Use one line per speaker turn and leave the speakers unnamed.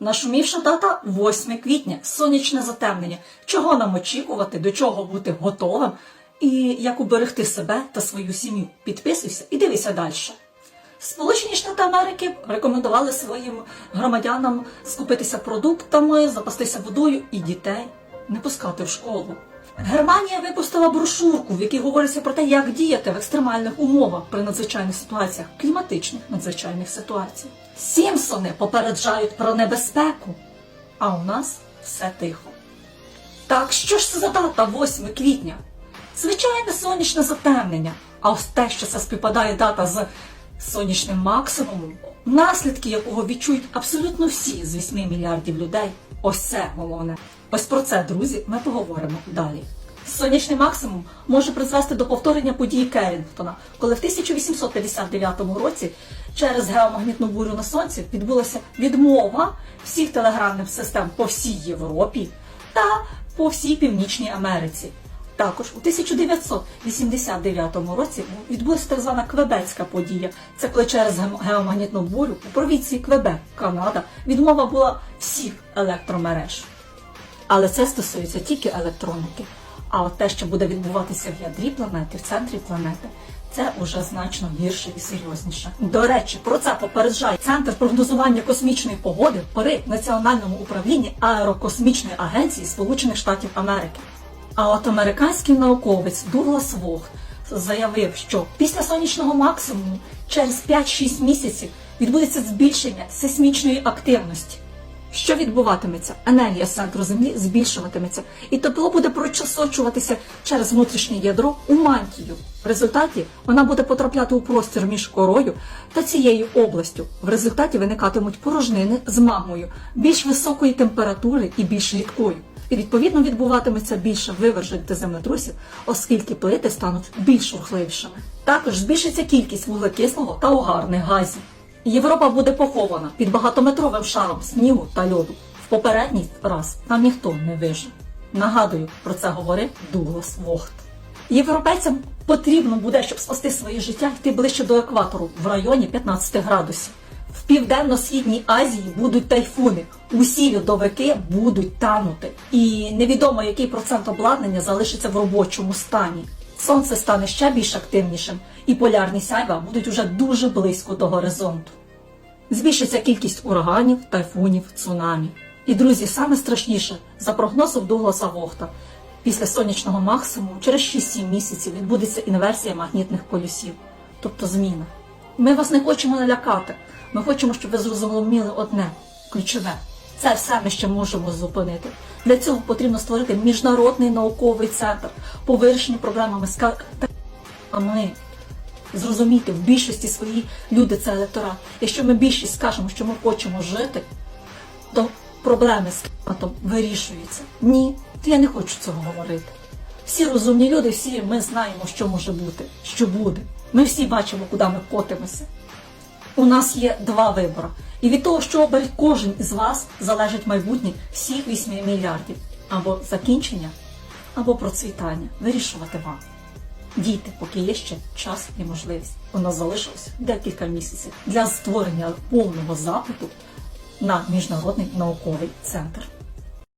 нашумівша дата 8 квітня, сонячне затемнення. Чого нам очікувати, до чого бути готовим і як уберегти себе та свою сім'ю. Підписуйся і дивися далі. Сполучені Штати Америки рекомендували своїм громадянам скупитися продуктами, запастися водою і дітей не пускати в школу. Германія випустила брошурку, в якій говориться про те, як діяти в екстремальних умовах при надзвичайних ситуаціях, кліматичних надзвичайних ситуаціях. Сімпсони попереджають про небезпеку, а у нас все тихо. Так що ж це за дата 8 квітня? Звичайне сонячне затемнення. А ось те, що це співпадає дата з сонячним максимумом, наслідки якого відчують абсолютно всі з 8 мільярдів людей. Ось це головне. Ось про це, друзі, ми поговоримо далі. Сонячний максимум може призвести до повторення подій Керрінгтона, коли в 1859 році через геомагнітну бурю на сонці відбулася відмова всіх телеграмних систем по всій Європі та по всій Північній Америці. Також у 1989 році відбулася так звана Квебецька подія. Це коли через геомагнітну бурю у провінції Квебек, Канада, відмова була всіх електромереж. Але це стосується тільки електроніки. А от те, що буде відбуватися в ядрі планети, в центрі планети, це уже значно гірше і серйозніше. До речі, про це попереджає Центр прогнозування космічної погоди при Національному управлінні аерокосмічної агенції Сполучених Штатів Америки. А от американський науковець Дуглас Вогт заявив, що після сонячного максимуму через 5-6 місяців відбудеться збільшення сейсмічної активності. Що відбуватиметься? Енергія центру Землі збільшуватиметься, і тепло буде прочасочуватися через внутрішнє ядро у мантію. В результаті вона буде потрапляти у простір між корою та цією областю. В результаті виникатимуть порожнини з магмою більш високої температури і більш рідкою. І відповідно відбуватиметься більше вивержень та землетрусів, оскільки плити стануть більш рухливішими. Також збільшиться кількість вуглекислого та угарних газів. Європа буде похована під багатометровим шаром снігу та льоду. В попередній раз там ніхто не вижив. Нагадую, про це говорив Дуглас Вогт. Європейцям потрібно буде, щоб спасти своє життя, йти ближче до екватору в районі 15 градусів. В південно-східній Азії будуть тайфуни. Усі льодовики будуть танути, і невідомо який процент обладнання залишиться в робочому стані. Сонце стане ще більш активнішим, і полярні сяйва будуть уже дуже близько до горизонту. Збільшиться кількість ураганів, тайфунів, цунамі. І, друзі, саме страшніше, за прогнозом Дугласа Вохта, після сонячного максимуму через 6-7 місяців відбудеться інверсія магнітних полюсів, тобто зміна. Ми вас не хочемо налякати. Ми хочемо, щоб ви зрозуміли одне ключове. Це все ми ще можемо зупинити. Для цього потрібно створити міжнародний науковий центр по вирішенню проблемами з ми зрозуміти в більшості своїй люди це електорат. Якщо ми більшість скажемо, що ми хочемо жити, то проблеми з кліматом вирішуються. Ні, я не хочу цього говорити. Всі розумні люди, всі ми знаємо, що може бути, що буде. Ми всі бачимо, куди ми котимося. У нас є два вибори. І від того, що обере кожен із вас, залежить майбутнє всіх 8 мільярдів. Або закінчення, або процвітання. Вирішувати вам. Дійте, поки є ще час і можливість. У нас залишилось декілька місяців для створення повного запиту на міжнародний науковий центр.